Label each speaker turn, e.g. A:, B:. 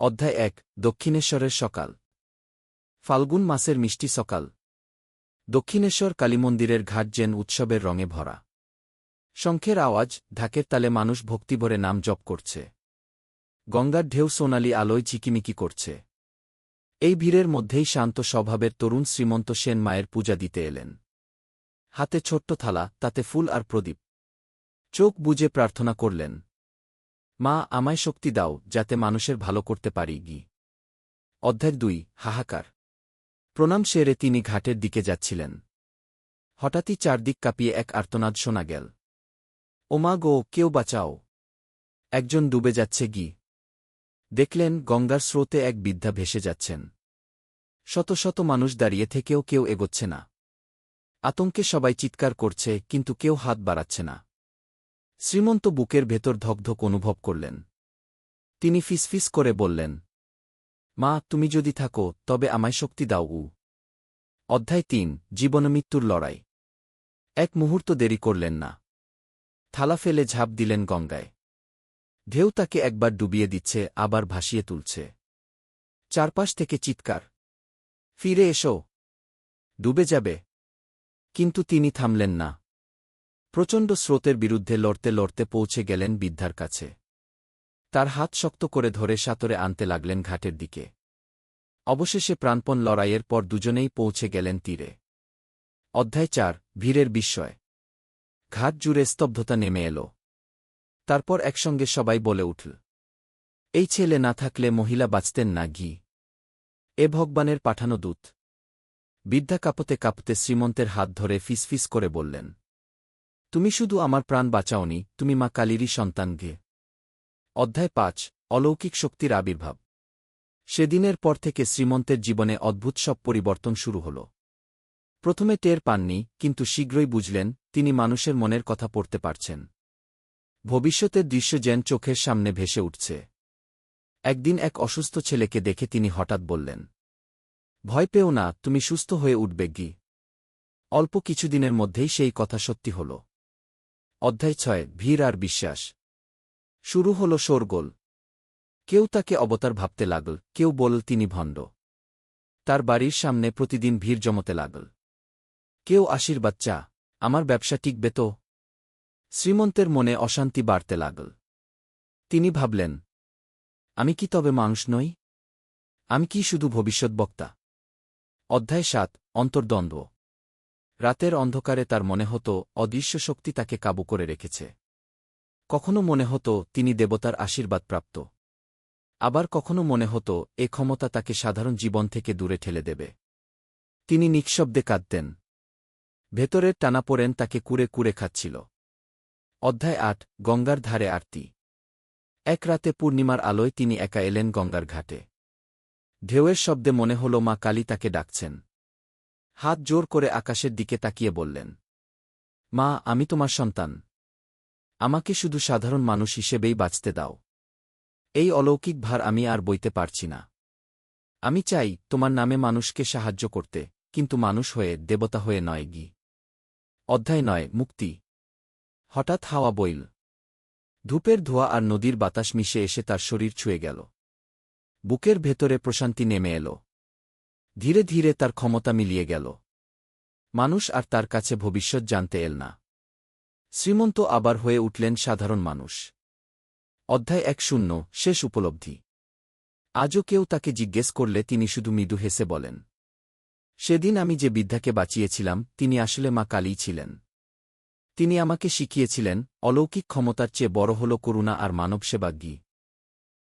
A: অধ্যায় এক, দক্ষিণেশ্বরের সকাল। ফাল্গুন মাসের মিষ্টি সকাল। দক্ষিণেশ্বর কালীমন্দিরের ঘাট যেন উৎসবের রঙে ভরা। শঙ্খের আওয়াজ, ঢাকের তালে মানুষ ভক্তিভরে নাম জপ করছে। গঙ্গার ঢেউ সোনালি আলোয় চিকিমিকি করছে। এই ভিড়ের মধ্যেই শান্ত স্বভাবের তরুণ শ্রীমন্ত সেন মায়ের পূজা দিতে এলেন। হাতে ছোট্ট থালা, তাতে ফুল আর প্রদীপ। চোখ বুজে প্রার্থনা করলেন মা, আমায় শক্তি দাও, যাতে মানুষের ভালো করতে পারি, গি। অধ্যায় দুই, হাহাকার। প্রণাম সেরে তিনি ঘাটের দিকে যাচ্ছিলেন। হঠাৎই চারদিক কাঁপিয়ে এক আর্তনাদ শোনা গেল। ওমা গো, কেউ বাঁচাও। একজন ডুবে যাচ্ছে, গি। দেখলেন গঙ্গার স্রোতে এক বিদ্যা ভেসে যাচ্ছেন। শত শত মানুষ দাঁড়িয়ে থেকেও কেউ এগোচ্ছে না। আতঙ্কে সবাই চিৎকার করছে, কিন্তু কেউ হাত বাড়াচ্ছে না। শ্রীমন্ত বুকের ভেতর ধকধক অনুভব করলেন। তিনি ফিসফিস করে বললেন, মা, তুমি যদি থাকো, তবে আমায় শক্তি দাও, উ। অধ্যায় তিন জীবনমৃত্যুর লড়াই। এক মুহূর্ত দেরি করলেন না। থালা ফেলে ঝাঁপ দিলেন গঙ্গায়। ঢেউ তাকে একবার ডুবিয়ে দিচ্ছে, আবার ভাসিয়ে তুলছে। চারপাশ থেকে চিৎকার, ফিরে এসো। ডুবে যাবে। কিন্তু তিনি থামলেন না। প্রচণ্ড স্রোতের বিরুদ্ধে লড়তে লড়তে পৌঁছে গেলেন বিদ্যার কাছে। তার হাত শক্ত করে ধরে সাঁতরে আনতে লাগলেন ঘাটের দিকে। অবশেষে প্রাণপণ লড়াইয়ের পর দুজনেই পৌঁছে গেলেন তীরে। অধ্যায় চার, ভিড়ের বিস্ময়। ঘাট জুড়ে স্তব্ধতা নেমে এল। তারপর একসঙ্গে সবাই বলে উঠল, এই ছেলে না থাকলে মহিলা বাঁচতেন না ঘি। এ ভগবানের পাঠানো দূত। বিদ্যা কাঁপতে কাঁপতে শ্রীমন্তের হাত ধরে ফিসফিস করে বললেন তুমি শুধু আমার প্রাণ বাঁচাওনি, তুমি মা কালীরই সন্তান গে। অধ্যায় পাঁচ, অলৌকিক শক্তির আবির্ভাব। সেদিনের পর থেকে শ্রীমন্তের জীবনে অদ্ভুত সব পরিবর্তন শুরু হল। প্রথমে টের পাননি, কিন্তু শীঘ্রই বুঝলেন, তিনি মানুষের মনের কথা পড়তে পারছেন। ভবিষ্যতের দৃশ্য যেন চোখের সামনে ভেসে উঠছে। একদিন এক অসুস্থ ছেলেকে দেখে তিনি হঠাৎ বললেন, ভয় পেও না, তুমি সুস্থ হয়ে উঠবে গি। অল্প কিছুদিনের মধ্যেই সেই কথা সত্যি হল। অধ্যায় ছয়, ভিড় আর বিশ্বাস। শুরু হল শোরগোল। কেউ তাকে অবতার ভাবতে লাগল, কেউ বল তিনি ভণ্ড। তার বাড়ির সামনে প্রতিদিন ভিড় জমতে লাগল। কেউ আশীর্বাদ চা, আমার ব্যবসা টিকবে তো? শ্রীমন্তের মনে অশান্তি বাড়তে লাগল। তিনি ভাবলেন, আমি কি তবে মানুষ নই? আমি কি শুধু ভবিষ্যৎ বক্তা? অধ্যায় সাত, অন্তর্দ্বন্দ্ব। রাতের অন্ধকারে তার মনে হতো, অদৃশ্য শক্তি তাকে কাবু করে রেখেছে। কখনো মনে হতো, তিনি দেবতার আশীর্বাদ প্রাপ্ত। আবার কখনো মনে হতো, এ ক্ষমতা তাকে সাধারণ জীবন থেকে দূরে ঠেলে দেবে। তিনি নিঃশব্দে কাঁদতেন। ভেতরের টানাপোড়েন তাকে কুড়ে কুড়ে খাচ্ছিল। অধ্যায় আট, গঙ্গার ধারে আরতি। এক রাতে পূর্ণিমার আলোয় তিনি একা এলেন গঙ্গার ঘাটে। ঢেউয়ের শব্দে মনে হল মা কালী তাকে ডাকছেন। হাত জোর করে আকাশের দিকে তাকিয়ে বললেন, মা, আমি তোমার সন্তান। আমাকে শুধু সাধারণ মানুষ হিসেবেই বাঁচতে দাও। এই অলৌকিক ভার আমি আর বইতে পারছি না। আমি চাই তোমার নামে মানুষকে সাহায্য করতে, কিন্তু মানুষ হয়ে, দেবতা হয়ে নয় গি। অধ্যায় নয়, মুক্তি। হঠাৎ হাওয়া বইল। ধূপের ধোয়া আর নদীর বাতাস মিশে এসে তার শরীর ছুঁয়ে গেল। বুকের ভেতরে প্রশান্তি নেমে এল। ধীরে ধীরে তার ক্ষমতা মিলিয়ে গেল। মানুষ আর তার কাছে ভবিষ্যৎ জানতে এল না। শ্রীমন্ত আবার হয়ে উঠলেন সাধারণ মানুষ। অধ্যায় এক শূন্য, শেষ উপলব্ধি। আজও কেউ তাকে জিজ্ঞেস করলে তিনি শুধু মৃদু হেসে বলেন, সেদিন আমি যে বিদ্যাকে বাঁচিয়েছিলাম, তিনি আসলে মা কালী ছিলেন। তিনি আমাকে শিখিয়েছিলেন, অলৌকিক ক্ষমতার চেয়ে বড় হল করুণা আর মানবসেবা গি